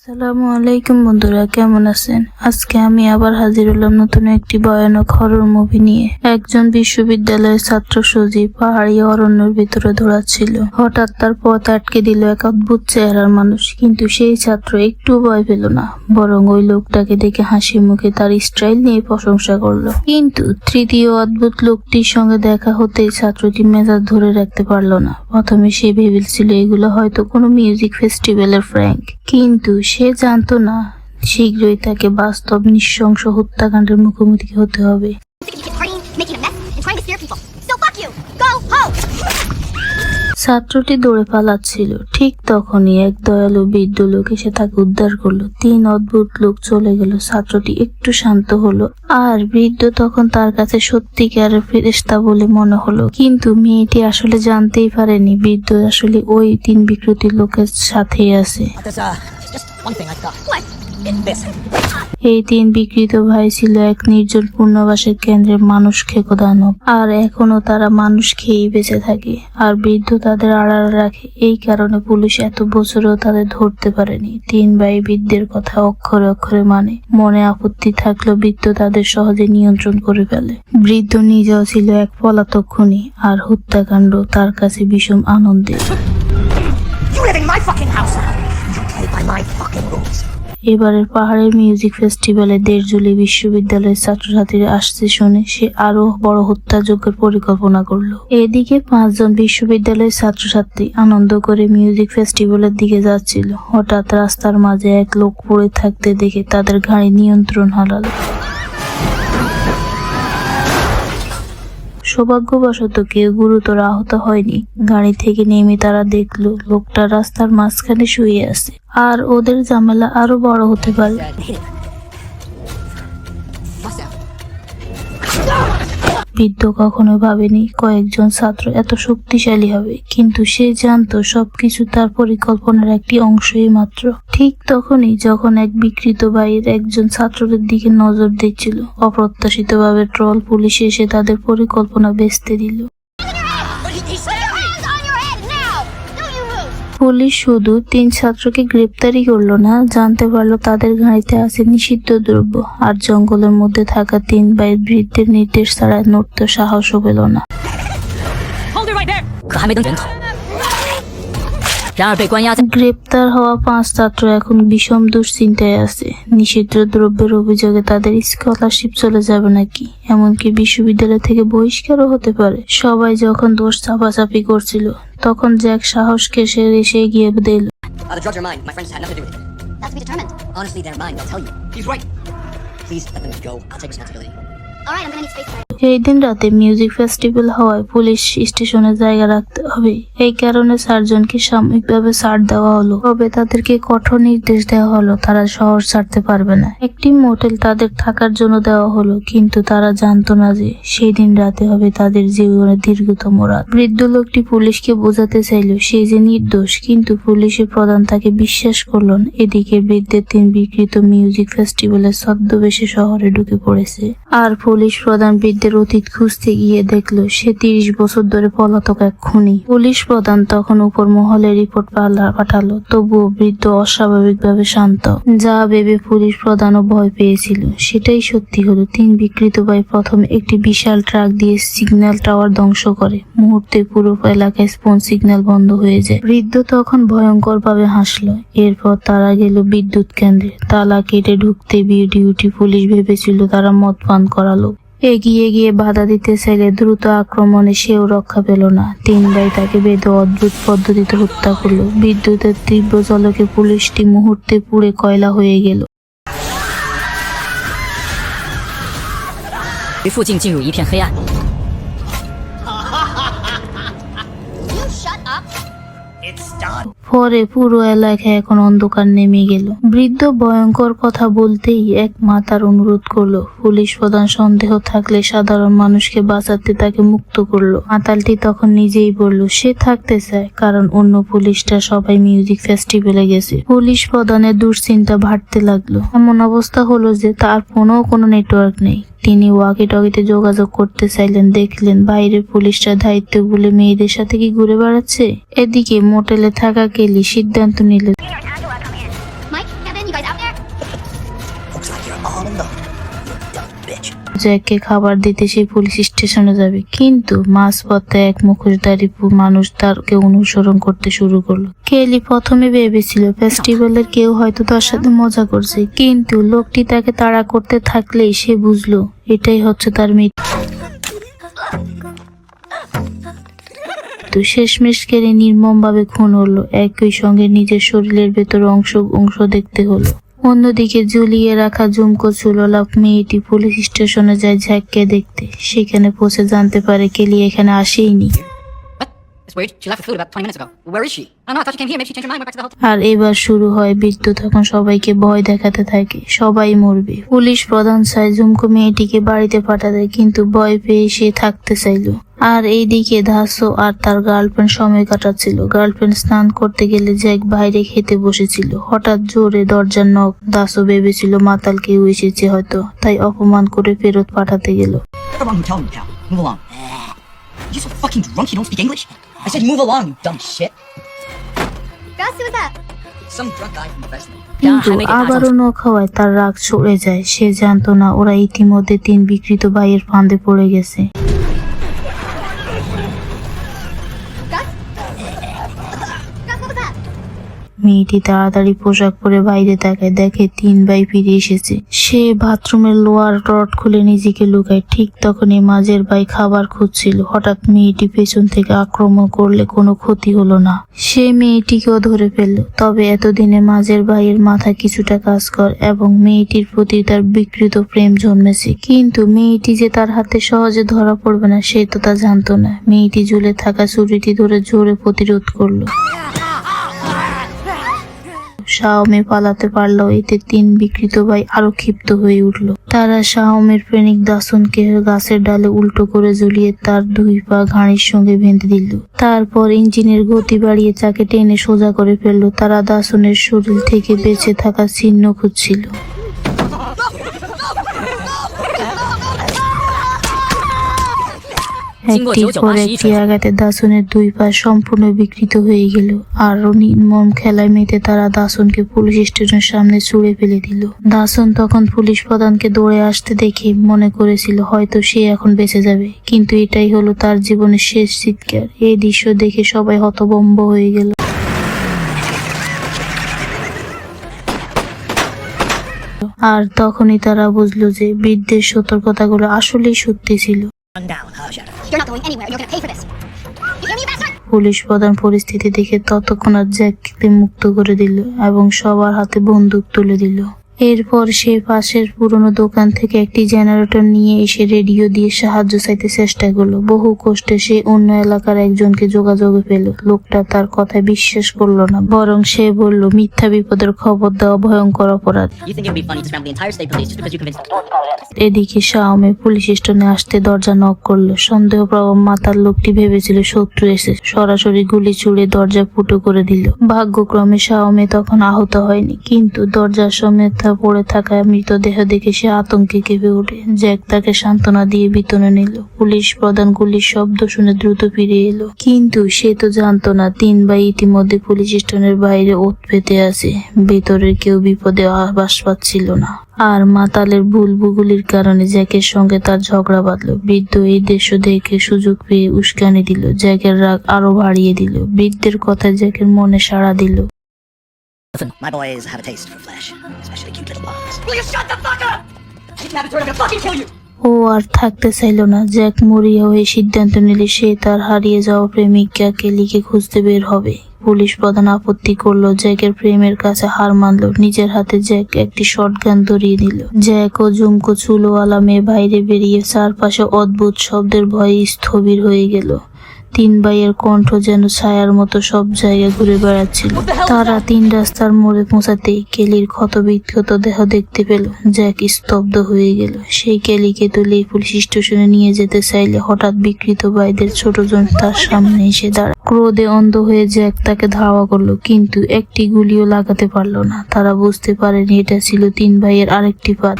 আসসালামু আলাইকুম বন্ধুরা, কেমন আছেন? আজকে আমি আবার হাজির হলাম নতুন একটি ভয়ানক হরর মুভি নিয়ে। একজন বিশ্ববিদ্যালয়ের ছাত্র সজীব পাহাড়ি অরণ্যের ভিতরে দৌড়াচ্ছিল। হঠাৎ তার পথ আটকে দিল এক অদ্ভুত চেহারার মানুষ, কিন্তু সেই ছাত্র একটু ভয় পেল না, বরং ওই লোকটাকে দেখে হাসি মুখে তার স্টাইল নিয়ে প্রশংসা করল। কিন্তু তৃতীয় অদ্ভুত লোকটির সঙ্গে দেখা হতেই ছাত্রটি মেজাজ ধরে রাখতে পারল না। প্রথমে সে ভেবেছিল এগুলো হয়তো কোনো মিউজিক ফেস্টিভ্যালের ফ্র্যাঙ্ক কিন্তু সে জানতো না, শীঘ্রই তাকে বাস্তব নৃশংস হত্যাকাণ্ডের মুখোমুখি হতে হবে! ছাত্রটি দৌড়ে পালাচ্ছিল। ঠিক তখনই এক দয়ালু বৃদ্ধ লোক এসে তাকে উদ্ধার করল। তিন অদ্ভুত লোক চলে গেল। ছাত্রটি একটু শান্ত হলো। আর বৃদ্ধ তখন তার কাছে সত্যিকারের ফেরেস্তা বলে মনে হলো। কিন্তু মেয়েটি আসলে জানতেই পারেনি, বৃদ্ধ আসলে ওই তিন বিকৃতি লোকের সাথেই আছে। এই তিন বিকৃত ভাই ছিল এক নির্জন পূর্ণবাসের কেন্দ্রের মানুষ খেকো দানব আর এখনও তারা মানুষ খেয়েই বেঁচে থাকে। আর বৃদ্ধ তাদের আড়াল রাখে। এই কারণে পুলিশ এত বছরেও তাদের ধরতে পারেনি। তিন ভাই বৃদ্ধের কথা অক্ষরে অক্ষরে মানে। মনে আপত্তি থাকলেও বৃদ্ধ তাদের সহজে নিয়ন্ত্রণ করে ফেলে। বৃদ্ধ নিজেও ছিল এক পলাতক খুনি। আর হত্যাকাণ্ড তার কাছে বিষম আনন্দের। You live in my fucking house now. এবারের পাহাড়ের মিউজিক ফেস্টিভ্যালে দেশজুলি বিশ্ববিদ্যালয়ের ছাত্রছাত্রীরা আসছে শুনে সে আরও বড় হত্যাযজ্ঞের পরিকল্পনা করল। এদিকে পাঁচজন বিশ্ববিদ্যালয়ের ছাত্রছাত্রী আনন্দ করে মিউজিক ফেস্টিভ্যালের দিকে যাচ্ছিল। হঠাৎ রাস্তার মাঝে এক লোক পড়ে থাকতে দেখে তাদের গাড়ি নিয়ন্ত্রণ হারালো। সৌভাগ্যবশত কেউ গুরুতর আহত হয়নি। গাড়ি থেকে নেমে তারা দেখল, লোকটা রাস্তার মাঝখানে শুয়ে আছে। আর ওদের ঝামেলা আরও বড় হতে পারে। বৃদ্ধ কখনো ভাবেনি কয়েকজন ছাত্র এত শক্তিশালী হবে, কিন্তু সে জানত সবকিছু তার পরিকল্পনার একটি অংশই মাত্র। ঠিক তখনই যখন এক বিকৃত বাইর একজন ছাত্রদের দিকে নজর দিচ্ছিল, অপ্রত্যাশিতভাবে ট্রল পুলিশ এসে তাদের পরিকল্পনা বেচতে দিল। পুলিশ শুধু তিন ছাত্রকে গ্রেপ্তারই করল না জানতে পারল তাদের গাড়িতে আছে নিষিদ্ধ দ্রব্য আর জঙ্গলের মধ্যে থাকা তিন ভাই বৃদ্ধের নির্দেশ ছাড়া নড়তে সাহসও পেল না। গ্রেপ্তার হওয়া পাঁচ ছাত্র এখন বিষম দুশ্চিন্তায় আছে। নিষিদ্ধ দ্রব্যের অভিযোগে তাদের স্কলারশিপ চলে যাবে নাকি? এমনকি বিশ্ববিদ্যালয় থেকে বহিষ্কারও হতে পারে। সবাই যখন দোষ চাপাচাপি করছিল, তখন জ্যাক সাহস কেসে এসে গিয়ে দিল। এই দিন রাতে মিউজিক ফেস্টিভ্যাল হওয়ায় পুলিশ স্টেশনে জায়গা রাখতে হবে। এই কারণে সার্জনকে সাময়িকভাবে ছাড় দেওয়া হলো। তবে তাদেরকে কঠোর নির্দেশ দেওয়া হলো। তারা শহর ছাড়তে পারবে না। একটি মোটেল তাদের থাকার জন্য দেওয়া হলো, কিন্তু তারা জানতো না যে সেই দিন রাতে হবে তাদের জীবনের দীর্ঘতম রাত। বৃদ্ধ লোকটি পুলিশকে বোঝাতে চাইল, সে যে নির্দোষ, কিন্তু পুলিশের প্রধান তাকে বিশ্বাস করল এদিকে বৃদ্ধের তিন বিকৃত মিউজিক ফেস্টিভ্যালের ছদ্মবেশে শহরে ঢুকে পড়েছে। আর প্রধান বৃদ্ধের অতীত খুঁজতে গিয়ে দেখল সে তিরিশ বছর ধরে পলাতক এক খুনি। পুলিশ প্রধান তখন উপর মহলে রিপোর্ট পাঠালো, তবুও বৃদ্ধ অস্বাভাবিকভাবে শান্ত। যা ভেবে পুলিশ প্রধানও ভয় পেয়েছিল। সেটাই সত্যি হলো, তিন বিকৃত ভাই প্রথমে একটি বিশাল ট্রাক দিয়ে সিগন্যাল টাওয়ার ধ্বংস করে। মুহূর্তে পুরো এলাকায় স্পোন সিগন্যাল বন্ধ হয়ে যায়। বৃদ্ধ তখন ভয়ঙ্কর ভাবে হাসলো। এরপর তারা গেল বিদ্যুৎ কেন্দ্রে। তালা কেটে ঢুকতে বিয়ে ডিউটি পুলিশ ভেবেছিল তারা মদ পান করালো। এগিয়ে গিয়ে বাধা দিতে চাইলে দ্রুত আক্রমণে সেও রক্ষা পেল না তিন ভাই তাকে বেঁধে অদ্ভুত পদ্ধতিতে হত্যা করলো বিদ্যুতের তীব্র চলকে পুলিশটি মুহূর্তে পুড়ে কয়লা হয়ে গেল 于附近进入一片黑暗。 পরে পুরো এলাকায় এখন অন্ধকার নেমে গেল। বৃদ্ধ ভয়ঙ্কর কথা বলতেই এক মাতার অনুরোধ করল। পুলিশ প্রধান সন্দেহ থাকলে সাধারণ মানুষকে বাঁচাতে তাকে মুক্ত করল। মাতালটি তখন নিজেই বলল, সে থাকতে চায়, কারণ অন্য পুলিশটা সবাই মিউজিক ফেস্টিভ্যালে গেছে। পুলিশ প্রধানের দুশ্চিন্তা বাড়তে লাগল। এমন অবস্থা হলো যে তার ফোনেও কোনো নেটওয়ার্ক নেই। তিনি ওয়াকি টকিতে যোগাযোগ করতে চাইলেন দেখলেন বাইরে পুলিশরা দায়িত্ব বলে মেয়েদের সাথে কি ঘুরে বেড়াচ্ছে। এদিকে মোটেলে থাকা কেলি সিদ্ধান্ত নিল জ্যাককে খাবার দিতে সে পুলিশ স্টেশনে যাবে। কিন্তু মাঝপথে এক মুখোশধারী মানুষ তারকে অনুসরণ করতে শুরু করল। কেলি প্রথমে ভেবেছিল, ফেস্টিভ্যালের কেউ হয়তো তার সাথে মজা করছে। কিন্তু লোকটি তাকে তাড়া করতে থাকলেই সে বুঝলো, এটাই হচ্ছে তার মৃত্যু। শেষমেশ কেড়ে নির্মম ভাবে খুন হলো। একই সঙ্গে নিজের শরীরের ভেতর অংশ অংশ দেখতে হলো। অন্যদিকে ঝুলিয়ে রাখা জুমকো চুললাপ মেয়েটি পুলিশ স্টেশনে যায় ঝ্যাককে দেখতে সেখানে পৌঁছে জানতে পারে কেলি এখানে আসেইনি What? It's weird. She left with food about 20 minutes ago. Where is she? I don't know. I thought she came here. Maybe she changed her mind. Went back to the hotel. আর এবার শুরু হয় বিদ্যুৎ এখন সবাইকে ভয় দেখাতে থাকে সবাই মরবে পুলিশ প্রধান চায় জুমকো মেয়েটিকে বাড়িতে পাঠাতে কিন্তু ভয় পেয়ে সে থাকতে চাইলো আর এইদিকে ধাসো আর তার গার্লফ্রেন্ড সময় কাটাচ্ছিল। গার্লফ্রেন্ড স্নান করতে গেলে জ্যাক বাইরে খেতে বসেছিল। হঠাৎ জোরে দরজার নখ দাসও ভেবেছিল মাতাল কেউ এসেছে হয়তো তাই অপমান করে ফেরত পাঠাতে গেল. কিন্তু আবারও ন খাওয়ায় তার রাগ সরে যায়। সে জানতো না ওরা ইতিমধ্যে তিন বিকৃত ভাইয়ের ফাঁদে পড়ে গেছে। মেয়েটি তাড়াতাড়ি পোশাক পরে বাইরে তাকায়, দেখে তিন ভাই ফিরে এসেছে। সে বাথরুমের লোয়ার রড খুলে নিজেকে লুকায়, ঠিক তখনই মাঝের ভাই খাবার খুঁজছিল। হঠাৎ মেয়েটি পেছন থেকে আক্রমণ করলে কোনো ক্ষতি হলো না। সে মেয়েটিকেও ধরে ফেলল। তবে এতদিনে মাঝের ভাইয়ের মাথা কিছুটা কাজ কর এবং মেয়েটির প্রতি তার বিকৃত প্রেম জন্মেছে। কিন্তু মেয়েটি যে তার হাতে সহজে ধরা পড়বে না, সে তো তা জানতো না। মেয়েটি ঝুলে থাকা ছুরিটি ধরে জোরে প্রতিরোধ করল। শাওমে পালাতে পারল এতে তিন বিকৃত ভাই আরও ক্ষিপ্ত হয়ে উঠল তারা শাওমের প্রেমিক দাসনকে গাছের ডালে উল্টো করে ঝুলিয়ে তার দুই পা ঘাড়ির সঙ্গে বেঁধে দিল তারপর ইঞ্জিনের গতি বাড়িয়ে তাকে টেনে সোজা করে ফেলল তারা দাসনের শরীর থেকে বেঁচে থাকা চিহ্ন খুঁজছিল একটির পর একটি আঘাতে দাসনের দুই পা সম্পূর্ণ বিকৃত হয়ে গেল। আরও নির্মম খেলায় মেতে তারা দাসনকে পুলিশ স্টেশনের সামনে ছুড়ে ফেলে দিল। দাসন তখন পুলিশ প্রধানকে দৌড়ে আসতে দেখে মনে করেছিল, হয়তো সে এখন বেঁচে যাবে। কিন্তু এটাই হলো তার জীবনের শেষ চিৎকার। এই দৃশ্য দেখে সবাই হতবম্ব হয়ে গেল। আর তখনই তারা বুঝলো যে বৃদ্ধের সতর্কতাগুলো আসলেই সত্যি ছিল। পুলিশ প্রধান পরিস্থিতি দেখে ততক্ষণ জ্যাককে মুক্ত করে দিল এবং সবার হাতে বন্দুক তুলে দিল। এরপর সে পাশের পুরনো দোকান থেকে একটি জেনারেটর নিয়ে এসে রেডিও দিয়ে সাহায্য চাইতে চেষ্টা করল। বহু কষ্টে সে অন্য এলাকার একজনকে যোগাযোগে পেল। লোকটা তার কথায় বিশ্বাস করল না বরং সে বলল মিথ্যা বিপদের খবর দেওয়া ভয়ঙ্কর অপরাধ। এদিকে শাওমে পুলিশ স্টেশনে আসতে দরজা নক করল। সন্দেহ সন্দেহপ্রবণ মাতার লোকটি ভেবেছিল শত্রু এসে সরাসরি গুলি ছুড়ে দরজা ফুটো করে দিল। ভাগ্যক্রমে শাওমে তখন আহত হয়নি কিন্তু দরজার সমেত তা পড়ে থাকা মৃতদেহ দেখে সে আতঙ্কে কেঁপে ওঠে। জ্যাক তাকে সান্ত্বনা দিয়ে বিতনে নিল। পুলিশ প্রধান গুলির শব্দ শুনে দ্রুত ফিরে এলো। কিন্তু সে তো জানতো না, তিন ভাই ইতিমধ্যে পুলিশ স্টেশনের বাইরে ওত পেতে আছে। ভেতরের কেউ বিপদে আবাস পাচ্ছিল না। আর মাতালের বুলবুগুলির কারণে জ্যাকের সঙ্গে তার ঝগড়া বাঁধলো। বৃদ্ধ এই দৃশ্য দেখে সুযোগ পেয়ে উস্কানি দিল। জ্যাকের রাগ আরও বাড়িয়ে দিল। বৃদ্ধের কথা জ্যাকের মনে সাড়া দিল। Listen, my boys have a taste for flesh, especially cute little bombs. Will you shut the fuck up? Kidnap it, or I'm gonna fucking kill you! ও আর থাকতে চাইল না জ্যাক মরিয়া হয়ে সিদ্ধান্ত নিলে সে তার হারিয়ে যাওয়া প্রেমিকা কেলিকে খুঁজতে বের হবে পুলিশ প্রধান আপত্তি করল জ্যাকের প্রেমের কাছে হার মানলো নিজের হাতে জ্যাক একটি শটগান ধরিয়ে দিল জ্যাক ও জুমকো চুলোওয়ালা মেয়ে বাইরে বেরিয়ে চারপাশে অদ্ভুত শব্দের ভয়ে স্থবির হয়ে গেল তিন ভাইয়ের কণ্ঠ যেন ছায়ার মতো সব জায়গায় ঘুরে বেড়াচ্ছিল। তারা তিন রাস্তার মোড়ে পৌঁছাতেই কেলির ক্ষতবিক্ষত দেহ দেখতে পেল। জ্যাক স্তব্ধ হয়ে গেল। সেই কেলিকে তুলে পুলিশ স্টেশনে নিয়ে যেতে চাইলে হঠাৎ বিকৃত ভাইদের ছোট জন তার সামনে এসে দাঁড়ায়। ক্রোধে অন্ধ হয়ে জ্যাক তাকে ধাওয়া করল কিন্তু একটি গুলিও লাগাতে পারল না। তারা বুঝতে পারেনি এটা ছিল তিন ভাইয়ের আরেকটি পাত।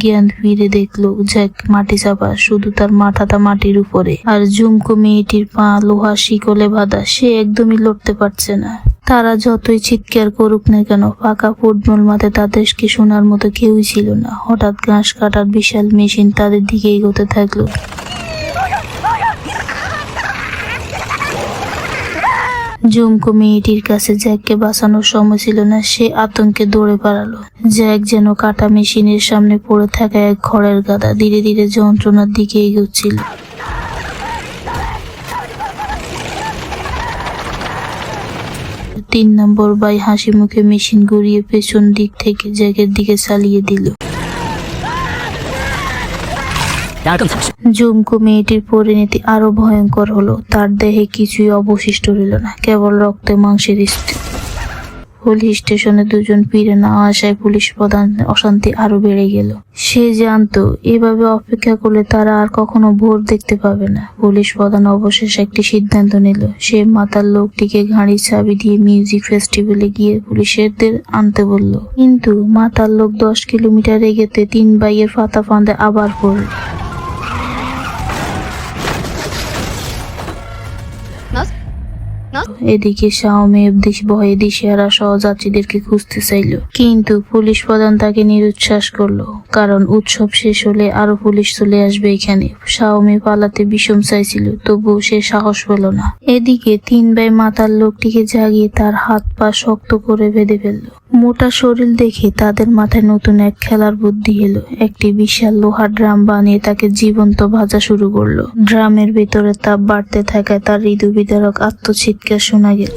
জ্ঞান ফিরে দেখল জ্যাক মাটি চাপা, শুধু তার মাথাটা মাটির উপরে। আর ঝুমকো মেয়েটির পা, লোহা, শিকলে বাঁধা, সে একদমই লড়তে পারছে না। তারা যতই চিৎকার করুক না কেন, ফাঁকা ফুটবল মাঠে তাদেরকে শোনার মতো কেউই ছিল না। হঠাৎ ঘাস কাটার বিশাল মেশিন তাদের দিকে এগোতে থাকল। জুমকো মেয়েটির কাছে জ্যাককে বাঁচানোর সময় ছিল না, সে আতঙ্কে দৌড়ে পালালো। জ্যাক যেন কাটা মেশিনের সামনে পড়ে থাকা এক ঘরের গাদা ধীরে ধীরে যন্ত্রণার দিকে এগোচ্ছিল। তিন নম্বর বাই হাসি মুখে মেশিন গড়িয়ে পেছন দিক থেকে জ্যাকের দিকে চালিয়ে দিল। জুমকো মেয়েটির পরিণতি আরও ভয়ঙ্কর হলো। তার দেহে কিছুই অবশিষ্ট রইল না, কেবল রক্তে মাংসের স্থিতি পুলিশ স্টেশনে দুজন ফিরে না আসায় পুলিশ প্রধান অশান্তি আরও বেড়ে গেল। সে জানতো, এভাবে অপেক্ষা করলে তারা আর কখনো ভোর দেখতে পাবে না। পুলিশ প্রধান অবশেষে একটি সিদ্ধান্ত নিল, সে মাতার লোকটিকে গাড়ির চাবি দিয়ে মিউজিক ফেস্টিভ্যালে গিয়ে পুলিশেরদের আনতে বলল। কিন্তু মাতার লোক দশ কিলোমিটার এগেতে তিন বাইয়ের ফাতা ফাঁদে আবার পড়ল। এদিকে শাওমি দেশ ভয়ে দিশেহারা সহযাত্রীদেরকে খুঁজতে চাইল। কিন্তু পুলিশ প্রধান তাকে নিরুচ্ছ্বাস করল, কারণ উৎসব শেষ হলে আরও পুলিশ চলে আসবে এখানে। শাওমি পালাতে বিষম চাইছিল, তবুও সে সাহস পেল না। এদিকে তিন ভাই মাতার লোকটিকে জাগিয়ে তার হাত পা শক্ত করে বেঁধে ফেলল। মোটা শরীর দেখে তাদের মাথায় নতুন এক খেলার বুদ্ধি এলো। একটি বিশাল লোহার ড্রাম বানিয়ে তাকে জীবন্ত ভাজা শুরু করল। ড্রামের ভেতরে তাপ বাড়তে থাকায় তার হৃদু বিদারক আত্মচিৎকার শোনা গেল।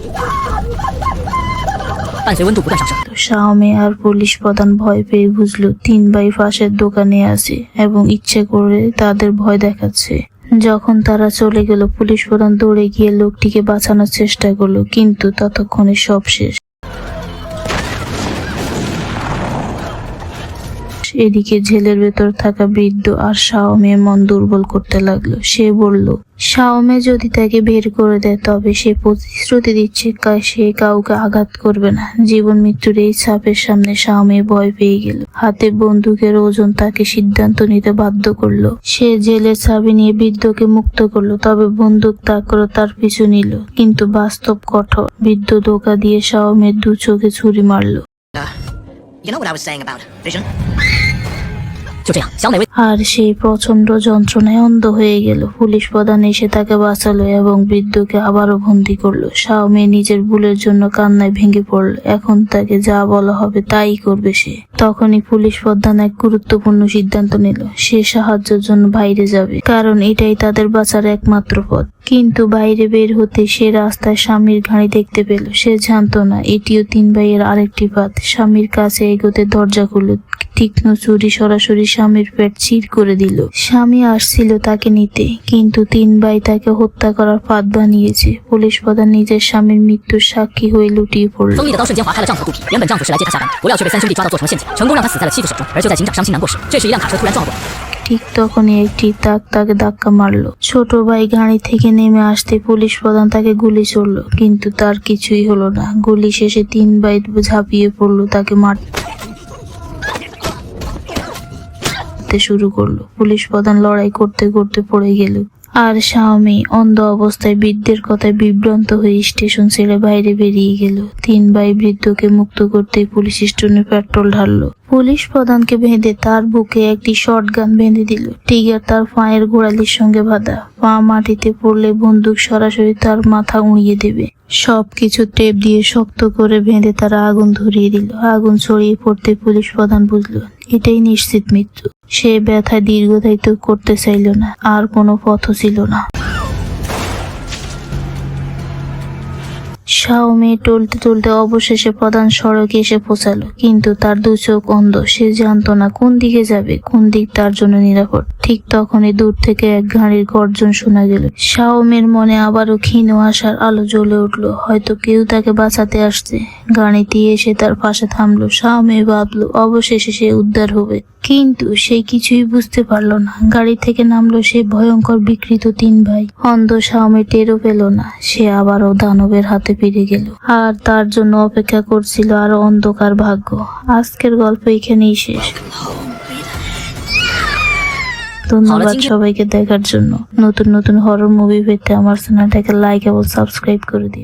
শাওমে আর পুলিশ প্রধান ভয় পেয়ে বুঝলো তিন ভাই ফাঁসের দোকানে আছে এবং ইচ্ছে করে তাদের ভয় দেখাচ্ছে। যখন তারা চলে গেল পুলিশ প্রধান দৌড়ে গিয়ে লোকটিকে বাঁচানোর চেষ্টা করল কিন্তু ততক্ষণে সব শেষ। এদিকে জেলের ভেতর থাকা বৃদ্ধ আর শাওমের মন দুর্বল করতে লাগল। সে বলল, শাওমে যদি তাকে বের করে দেয়, তবে সে প্রতিশ্রুতি দিচ্ছে সে কাউকে আঘাত করবে না। জীবন মৃত্যুর এই ছাপের সামনে শাওমে ভয় পেয়ে গেল। হাতে বন্দুকের ওজন তাকে সিদ্ধান্ত নিতে বাধ্য করল। সে জেলের চাবি নিয়ে বৃদ্ধকে মুক্ত করল, তবে বন্দুক তাক করে তার পিছু নিল, কিন্তু বাস্তব কঠোর। বৃদ্ধ ধোকা দিয়ে শাওমের দু চোখে ছুরি মারলো। You know what I was saying about vision? আর সেই প্রচণ্ড যন্ত্রণায় অন্ধ হয়ে গেল। পুলিশ প্রধান এসে তাকে বাঁচালো এবং বৃদ্ধকে আবারও বন্দি করল। শাওমি নিজের ভুলের জন্য কান্নায় ভেঙে পড়ল। এখন তাকে যা বলা হবে তাই করবে সে। তখনই পুলিশ প্রধান এক গুরুত্বপূর্ণ সিদ্ধান্ত নিল। সে সাহায্যের জন্য বাইরে যাবে। কারণ এটাই তাদের বাঁচার একমাত্র পথ। কিন্তু বাইরে বের হতে সে রাস্তায় স্বামীর ঘাড়ি দেখতে পেল। সে জানত না, এটিও তিন ভাইয়ের আরেকটি পথ স্বামীর কাছে এগোতে দরজা খুলল। তীক্ষ্ণ চুরি সরাসরি স্বামীর পেট চির করে দিল। স্বামী আসছিল তাকে নিতে কিন্তু তিন ভাই তাকে হত্যা করার ফাঁদ বানিয়েছে। পুলিশ প্রধান নিজের স্বামীর মৃত্যুর সাক্ষী হয়ে লুটিয়ে পড়ল। ঠিক তখনই একটি তাক তাকে ধাক্কা মারলো। ছোট ভাই গাড়ি থেকে নেমে আসতে পুলিশ প্রধান তাকে গুলি চড়লো কিন্তু তার কিছুই হলো না। গুলি শেষে তিন ভাই ঝাঁপিয়ে পড়ল তাকে মারতে। শুরু করল। পুলিশ প্রধান লড়াই করতে করতে পড়ে গেল। আর স্বামী অন্ধ অবস্থায় বৃদ্ধের কথায় বিভ্রান্ত হয়ে স্টেশন ছেড়ে বাইরে বেরিয়ে গেল। তিন ভাই বৃদ্ধকে মুক্ত করতে পুলিশ স্টেশনে পেট্রোল ঢাললো। পুলিশ প্রধানকে বেঁধে তার বুকে একটি শর্ট গান বেঁধে দিল। টিগার তার পায়ের গোড়ালির সঙ্গে বাঁধা। পা মাটিতে পড়লে বন্দুক সরাসরি তার মাথা উড়িয়ে দেবে। সবকিছু টেপ দিয়ে শক্ত করে বেঁধে তারা আগুন ধরিয়ে দিল। আগুন ছড়িয়ে পড়তে পুলিশ প্রধান বুঝলো, এটাই নিশ্চিত মৃত্যু। সে ব্যথায় দীর্ঘদায়িত্ব করতে চাইল না, আর কোনো পথ ছিল না। শাওমে টলতে টলতে অবশেষে প্রধান সড়কে এসে পৌঁছালো, কিন্তু তার দু চোখ অন্ধ। সে জানতো না কোন দিকে যাবে, কোন দিক তার জন্য নিরাপদ। ঠিক তখনই দূর থেকে এক গাড়ির গর্জন শোনা গেল। শাওমের মনে আবারও ক্ষীণ আসার আলো জ্বলে উঠল, হয়তো কেউ তাকে বাঁচাতে আসছে। গাড়িটি এসে তার পাশে থামলো। শাওমে ভাবলো, অবশেষে সে উদ্ধার হবে। কিন্তু সে কিছুই বুঝতে পারল না। গাড়ি থেকে নামলো সে ভয়ঙ্কর বিকৃত তিন ভাই। অন্ধ শাওমে টেরও পেল না। সে আবারও দানবের হাতে ফিরে গেল। আর তার জন্য অপেক্ষা করছিল আরও অন্ধকার ভাগ্য। আজকের গল্প এখানেই শেষ। ধন্যবাদ সবাইকে দেখার জন্য। নতুন নতুন হরর মুভি পেতে আমার চ্যানেলটাকে লাইক এবং সাবস্ক্রাইব করে দিন।